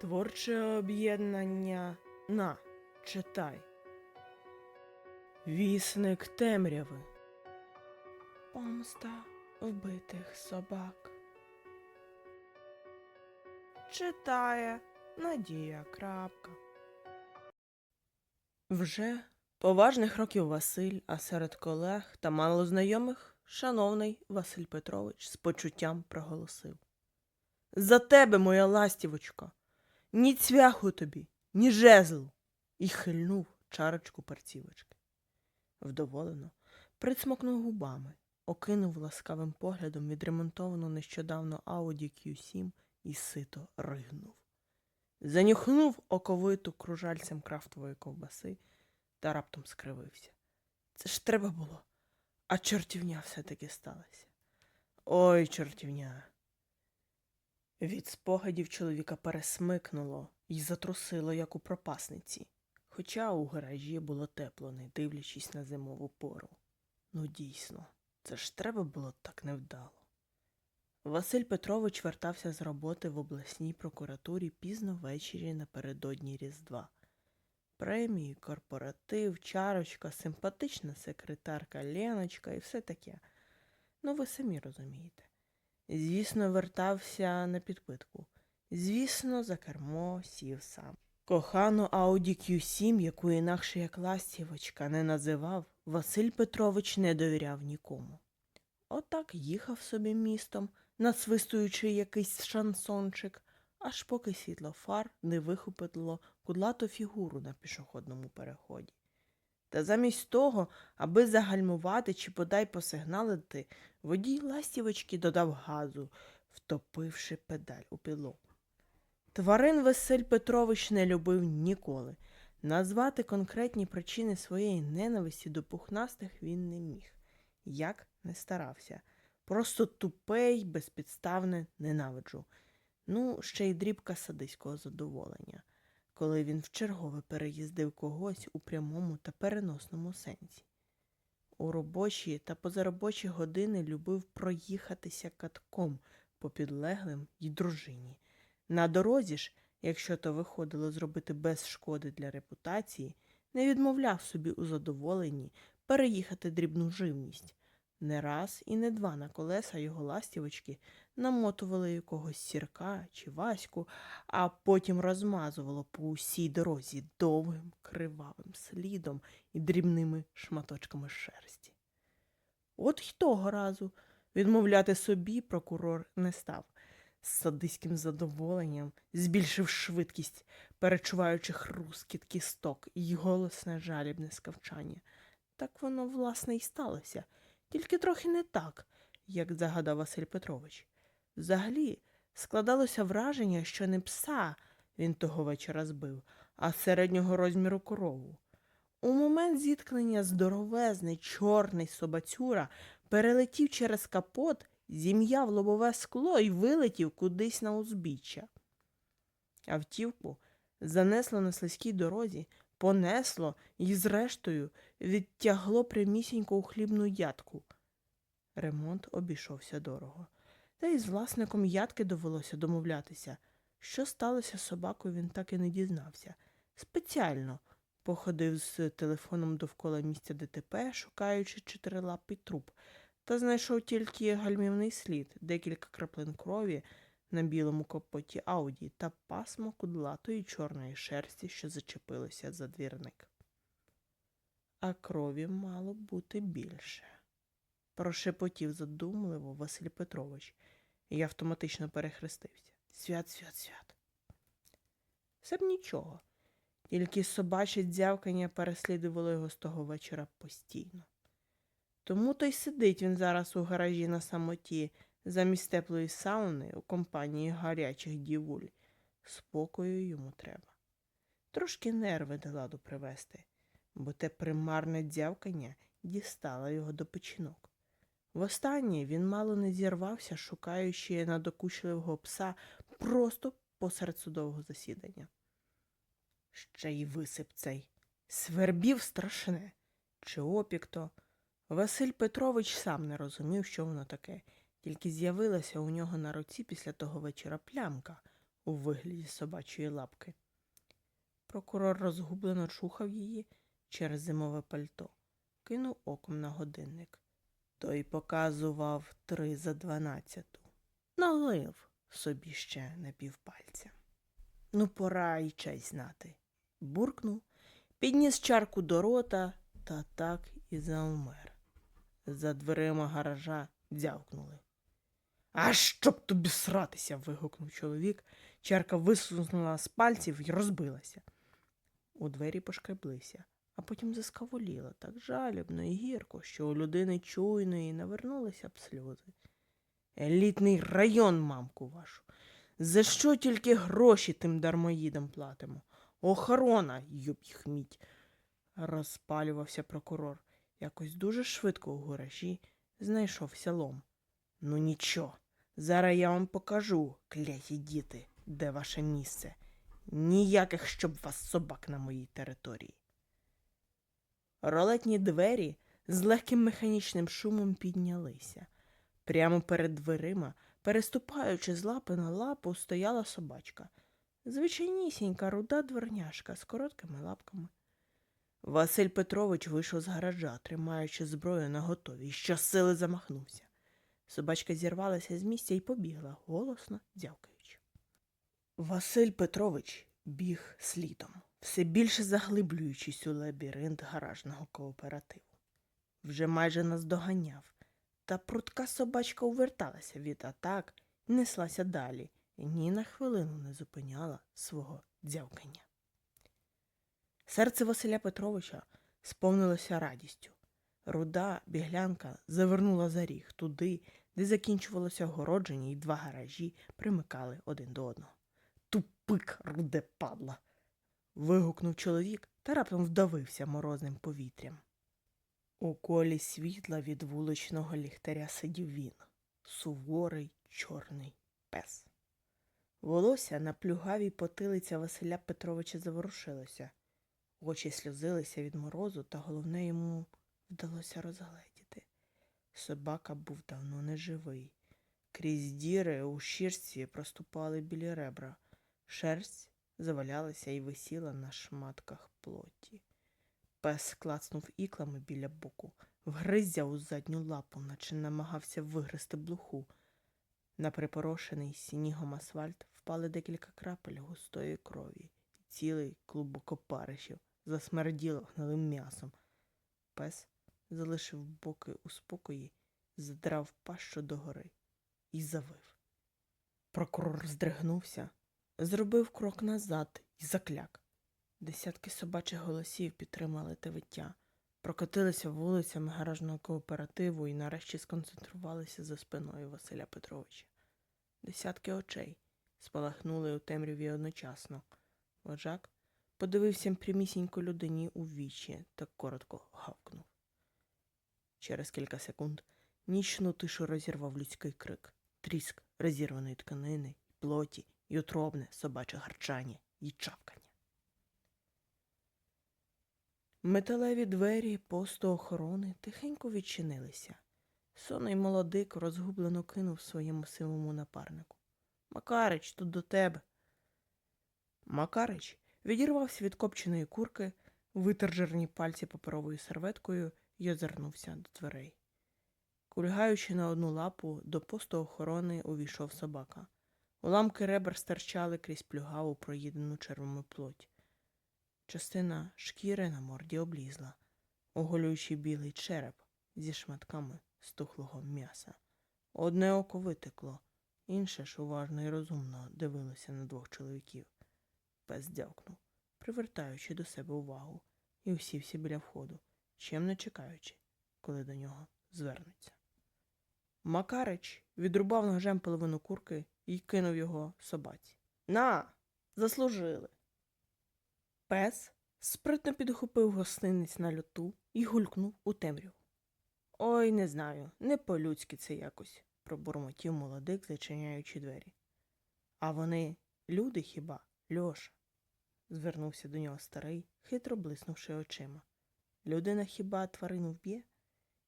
Творче об'єднання на читай. Вісник темряви. Помста вбитих собак. Читає Надія Крапка. Вже поважних років Василь, а серед колег та малознайомих шановний Василь Петрович з почуттям проголосив. За тебе, моя ластівочка, ні цвяху тобі, ні жезлу. І хильнув чарочку парцівочки. Вдоволено присмокнув губами, окинув ласкавим поглядом відремонтовану нещодавно Audi Q7 і сито ригнув. Занюхнув оковиту кружальцем крафтової ковбаси та раптом скривився. Це ж треба було, а чортівня все-таки сталася. Ой, чортівня. Від спогадів чоловіка пересмикнуло і затрусило, як у пропасниці, хоча у гаражі було тепло, не дивлячись на зимову пору. Ну, дійсно, це ж треба було так невдало. Василь Петрович вертався з роботи в обласній прокуратурі пізно ввечері напередодні Різдва. Премії, корпоратив, чарочка, симпатична секретарка Леночка і все таке. Ну, ви самі розумієте. Звісно, вертався на підпитку. Звісно, за кермо сів сам. Кохану Audi Q7, яку інакше як ластівочка не називав, Василь Петрович не довіряв нікому. Отак їхав собі містом, насвистуючи якийсь шансончик, аж поки світло фар не вихопило кудлату фігуру на пішохідному переході. Та замість того, аби загальмувати чи бодай посигналити, водій ластівочки додав газу, втопивши педаль у пілок. Тварин Василь Петрович не любив ніколи. Назвати конкретні причини своєї ненависті до пухнастих він не міг. Як не старався. Просто тупе й безпідставне ненавиджу. Ну, ще й дрібка садиського задоволення, коли він вчергове переїздив когось у прямому та переносному сенсі. У робочі та позаробочі години любив проїхатися катком по підлеглим й дружині. На дорозі ж, якщо то виходило зробити без шкоди для репутації, не відмовляв собі у задоволенні переїхати дрібну живність. Не раз і не два на колеса його ластівочки намотували якогось сірка чи ваську, а потім розмазувало по усій дорозі довгим кривавим слідом і дрібними шматочками шерсті. От й того разу відмовляти собі прокурор не став. З садиським задоволенням збільшив швидкість, перечуваючи хрускіт кісток і голосне жалібне скавчання. Так воно, власне, і сталося, тільки трохи не так, як загадав Василь Петрович. Взагалі, складалося враження, що не пса він того вечора збив, а середнього розміру корову. У момент зіткнення здоровезний чорний собацюра перелетів через капот, зім'яв лобове скло і вилетів кудись на узбіччя. Автівку занесло на слизькій дорозі, понесло і, зрештою, відтягло прямісінько у хлібну ядку. Ремонт обійшовся дорого. Та й з власником ядки довелося домовлятися. Що сталося з собакою, він так і не дізнався. Спеціально походив з телефоном довкола місця ДТП, шукаючи чотирилапий труп, та знайшов тільки гальмівний слід, декілька краплин крові на білому капоті Ауді та пасмо кудлатої чорної шерсті, що зачепилося за двірник. А крові мало бути більше. Прошепотів задумливо Василь Петрович, і автоматично перехрестився. Свят, свят, свят. Все б нічого, тільки собаче дзявкання переслідувало його з того вечора постійно. Тому то й сидить він зараз у гаражі на самоті, замість теплої сауни у компанії гарячих дівуль. Спокою йому треба. Трошки нерви до привести, бо те примарне дзявкання дістало його до печінок. Востаннє він мало не зірвався, шукаючи надокучливого пса просто посеред судового засідання. Ще й висип цей. Свербів страшне. Чи опік то? Василь Петрович сам не розумів, що воно таке, тільки з'явилася у нього на руці після того вечора плямка у вигляді собачої лапки. Прокурор розгублено чухав її через зимове пальто, кинув оком на годинник. Той показував три за дванадцяту. Налив собі ще на півпальця. Ну, пора і честь знати. Буркнув, підніс чарку до рота та так і завмер. За дверима гаража дзявкнули. А щоб тобі сратися. вигукнув чоловік. Чарка висунула з пальців і розбилася. У двері пошкреблися, а потім заскаволіла так жалібно і гірко, що у людини чуйної навернулися б сльози. Елітний район, мамку вашу. За що тільки гроші тим дармоїдам платимо? Охорона, юб їх мідь. Розпалювався прокурор. Якось дуже швидко у гаражі знайшовся лом. Ну нічого, зараз я вам покажу, кляті діти, де ваше місце. Ніяких, щоб вас собак на моїй території. Ролетні двері з легким механічним шумом піднялися. Прямо перед дверима, переступаючи з лапи на лапу, стояла собачка. Звичайнісінька руда дверняшка з короткими лапками. Василь Петрович вийшов з гаража, тримаючи зброю на готові, і щосили замахнувся. Собачка зірвалася з місця і побігла, голосно дзявкаючи. Василь Петрович біг слідом, все більше заглиблюючись у лабіринт гаражного кооперативу. Вже майже наздоганяв, та прутка собачка уверталася від атак і неслася далі, і ні на хвилину не зупиняла свого дзявкання. Серце Василя Петровича сповнилося радістю. Руда біглянка завернула за ріг туди, де закінчувалося огородження, і два гаражі примикали один до одного. Тупик, руде падла. вигукнув чоловік та раптом вдавився морозним повітрям. У колі світла від вуличного ліхтаря сидів він, суворий чорний пес. Волосся на плюгавій потилиця Василя Петровича заворушилося. Очі сльозилися від морозу, та головне йому вдалося розгледіти. Собака був давно неживий. Крізь діри у шірсті проступали білі ребра. Шерсть завалялася і висіла на шматках плоті. Пес клацнув іклами біля боку, вгризся у задню лапу, наче намагався вигризти блуху. На припорошений снігом асфальт впали декілька крапель густої крові, і цілий клубок опаришів засмерділо гнилим м'ясом. Пес залишив боки у спокої, задрав пащу догори і завив. Прокурор здригнувся, зробив крок назад і закляк. Десятки собачих голосів підтримали те виття, прокотилися вулицями гаражного кооперативу і нарешті сконцентрувалися за спиною Василя Петровича. Десятки очей спалахнули у темряві одночасно. Вожак подивився прямісінько людині у вічі та коротко гавкнув. Через кілька секунд нічну тишу розірвав людський крик, тріск розірваної тканини, і плоті, й утробне собаче гарчання і чавкання. Металеві двері посту охорони тихенько відчинилися. Сонний молодик розгублено кинув своєму сивому напарнику. Макарич, тут до тебе. Макарич відірвався від копченої курки, витер жирні пальці паперовою серветкою і озирнувся до дверей. Кульгаючи на одну лапу, до посту охорони увійшов собака. Уламки ребер стирчали крізь плюгаву проїдену червому плоть. Частина шкіри на морді облізла, оголюючи білий череп зі шматками стухлого м'яса. Одне око витекло, інше ж уважно і розумно дивилося на двох чоловіків. Пес дявкнув, привертаючи до себе увагу, і усівся біля входу, чим чекаючи, коли до нього звернеться. Макарич відрубав ножем половину курки і кинув його собаці. На, заслужили. Пес спритно підхопив гостинець на льоту і гулькнув у темряву. Ой, не знаю, не по-людськи це якось, пробурмотів молодик, зачиняючи двері. А вони люди хіба, Льоша? звернувся до нього старий, хитро блиснувши очима. Людина хіба тварину вб'є?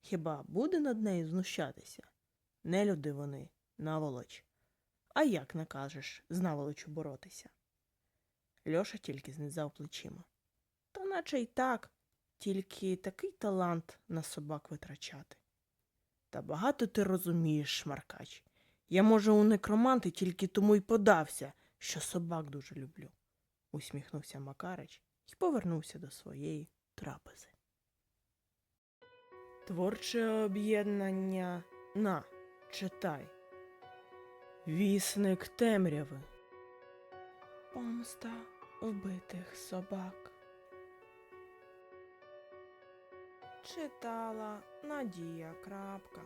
Хіба буде над нею знущатися? Не люди вони, наволоч. А як накажеш з наволочю боротися? Льоша тільки знизав плечима. Та наче й так, тільки такий талант на собак витрачати. Та багато ти розумієш, шмаркач. Я, може, у некроманти тільки тому й подався, що собак дуже люблю, усміхнувся Макарич і повернувся до своєї трапези. Творче об'єднання на читай. Вісник темряви. Помста вбитих собак. Читала Надія Крапка.